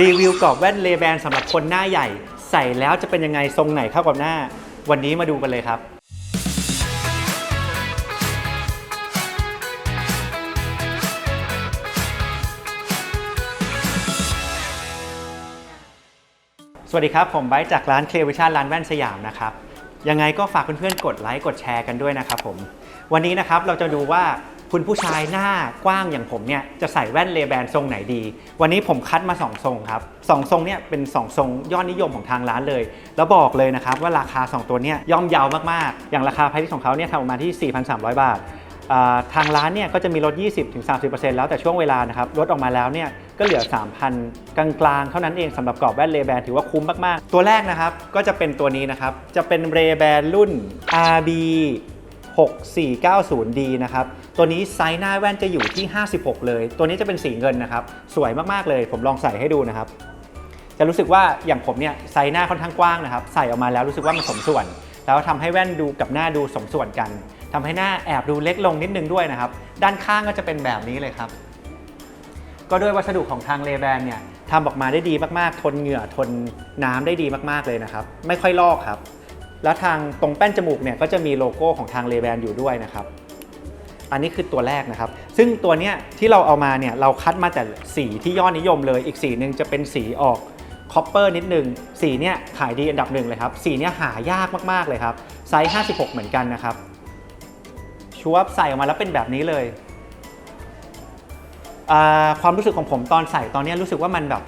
รีวิวกรอบแว่นเลแบนสำหรับคนหน้าใหญ่ ใส่แล้วจะเป็นยังไงทรงไหนเข้ากับหน้า วันนี้มาดูกันเลยครับ สวัสดีครับ ผมไบร์ทจากร้านเคลวิชั่นร้านแว่นสยามนะครับยังไงก็ฝากเพื่อนๆกดไลค์กดแชร์กันด้วยนะครับผม วันนี้นะครับเราจะดูว่า คุณผู้ชายหน้ากว้างอย่างผมเนี่ยจะใส่แว่นเลแบนทรงไหนดี วันนี้ผมคัดมา 2 ทรงครับสองทรงเนี่ยเป็น 2 ทรงยอดนิยมของทางร้านเลย แล้วบอกเลยนะครับว่าราคา 2 ตัวเนี่ยย่อมเยาวมากๆ อย่างราคาไพรส์ของเขาเนี่ยทำออกมาที่ 4,300 บาทอ่าทางร้านเนี่ยก็จะมีลด 20-30%แล้วแต่ช่วงเวลานะครับลดออกมาแล้วเนี่ยก็เหลือ 3,000 กลางๆ เท่านั้นเองสำหรับกรอบแว่นเรแบนถือว่าคุ้มมากๆ ตัวแรกนะครับก็จะเป็นตัวนี้นะครับจะเป็นเรแบนรุ่น RB 6490D นะครับ ตัวนี้ไซส์หน้าแว่นจะอยู่ที่ 56 เลย ตัวนี้จะเป็นสีเงินนะครับ สวยมากๆเลย ผมลองใส่ให้ดูนะครับ จะรู้สึกว่าอย่างผมเนี่ยไซส์หน้าค่อนข้างกว้างนะครับ ใส่ออกมาแล้วรู้สึกว่ามันสมส่วน แล้วทำให้แว่นดูกับหน้าดูสมส่วนกันทำให้หน้าแอบดูเล็กลงนิดนึงด้วยนะครับ ด้านข้างก็จะเป็นแบบนี้เลยครับ ก็ด้วยวัสดุของทางเลแบนเนี่ยทำออกมาได้ดีมากๆ ทนเหงื่อทนน้ำได้ดีมากๆเลยนะครับ ไม่ค่อยลอกครับ แล้วทางตรงแป้นจมูกเนี่ยก็จะมีโลโก้ของทางเลแบนอยู่ด้วยนะครับ อันนี้คือตัวแรกนะครับ ซึ่งตัวเนี้ยที่เราเอามาเนี่ยเราคัดมาแต่สีที่ยอดนิยมเลย อีกสีหนึ่งจะเป็นสีออกคอปเปอร์นิดนึง สีเนี้ยขายดีอันดับหนึ่งเลยครับ สีเนี้ยหายากมากๆเลยครับ ไซส์ 56 เหมือนกันนะครับชัวบใส่ออกมาแล้วเป็นแบบนี้เลย ความรู้สึกของผมตอนใส่ตอนนี้รู้สึกว่ามันแบบ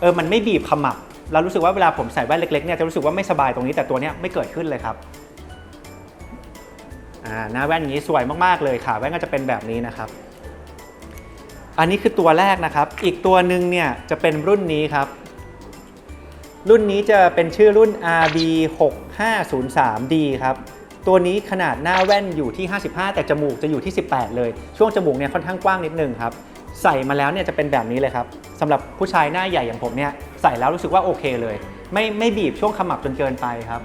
เออมันไม่บีบขมับ แล้วรู้สึกว่าเวลาผมใส่แว่นเล็กๆเนี่ยจะรู้สึกว่าไม่สบายตรงนี้แต่ตัวเนี้ยไม่เกิดขึ้นเลยครับ อ่าหน้าแว่นอย่างนี้สวยมากๆเลยขาแว่นก็จะเป็นแบบนี้นะครับ อันนี้คือตัวแรกนะครับ อีกตัวหนึ่งเนี่ยจะเป็นรุ่นนี้ครับ รุ่นนี้จะเป็นชื่อรุ่น RB 6503D ครับตัวนี้ขนาดหน้าแว่นอยู่ที่ 55 แต่จมูกจะอยู่ที่ 18 เลย ช่วงจมูกเนี่ยค่อนข้างกว้างนิดนึงครับ ใส่มาแล้วเนี่ยจะเป็นแบบนี้เลยครับสำหรับผู้ชายหน้าใหญ่อย่างผมเนี่ยใส่แล้วรู้สึกว่าโอเคเลย ไม่ไม่บีบช่วงขมับจนเกินไปครับ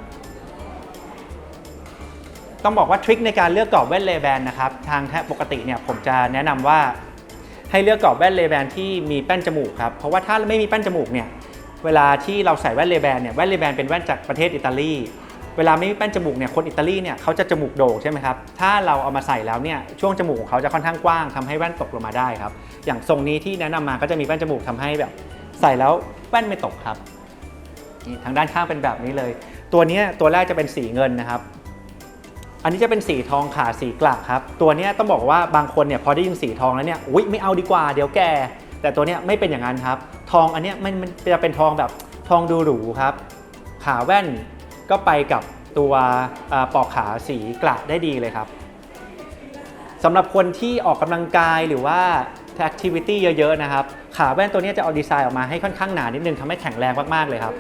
ต้องบอกว่าทริคในการเลือกกรอบแว่นเลแบนนะครับทางแทบปกติเนี่ยผมจะแนะนำว่าให้เลือกกรอบแว่นเลแบนที่มีแป้นจมูกครับเพราะว่าถ้าไม่มีแป้นจมูกเนี่ยเวลาที่เราใส่แว่นเลแบนเนี่ยแว่นเลแบนเป็นแว่นจากประเทศอิตาลีเวลาไม่มีแป้นจมูกเนี่ยคนอิตาลีเนี่ยเขาจะจมูกโด่งใช่ไหมครับถ้าเราเอามาใส่แล้วเนี่ยช่วงจมูกของเขาจะค่อนข้างกว้างทำให้แว่นตกลงมาได้ครับอย่างทรงนี้ที่แนะนำมาก็จะมีแป้นจมูกทำให้แบบ ใส่แล้วแว่นไม่ตกครับนี่ทางด้านข้างเป็นแบบนี้เลย ตัวนี้ตัวแรกจะเป็นสีเงินนะครับ อันนี้จะเป็นสีทองขาสีกลักครับ ตัวนี้ต้องบอกว่าบางคนเนี่ยพอได้ยินสีทองแล้วเนี่ยอุ้ยไม่เอาดีกว่าเดี๋ยวแก่ แต่ตัวนี้ไม่เป็นอย่างนั้นครับ ทองอันนี้มันมันจะเป็นทองแบบทองดูหรูครับ ขาแว่นก็ไปกับตัวปอกขาสีกลักได้ดีเลยครับสำหรับคนที่ออกกำลังกายหรือว่าแอคทิวิตี้เยอะๆนะครับ ขาแว่นตัวนี้จะเอาดีไซน์ออกมาให้ค่อนข้างหนานิดนึงทำให้แข็งแรงมากๆเลยครับ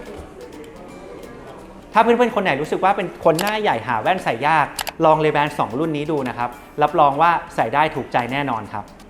ถ้าเพื่อนๆ คนไหนรู้สึกว่าเป็นคนหน้าใหญ่หาแว่นใส่ยาก ลองเลแบน2รุ่นนี้ดูนะครับ รับรองว่าใส่ได้ถูกใจแน่นอนครับ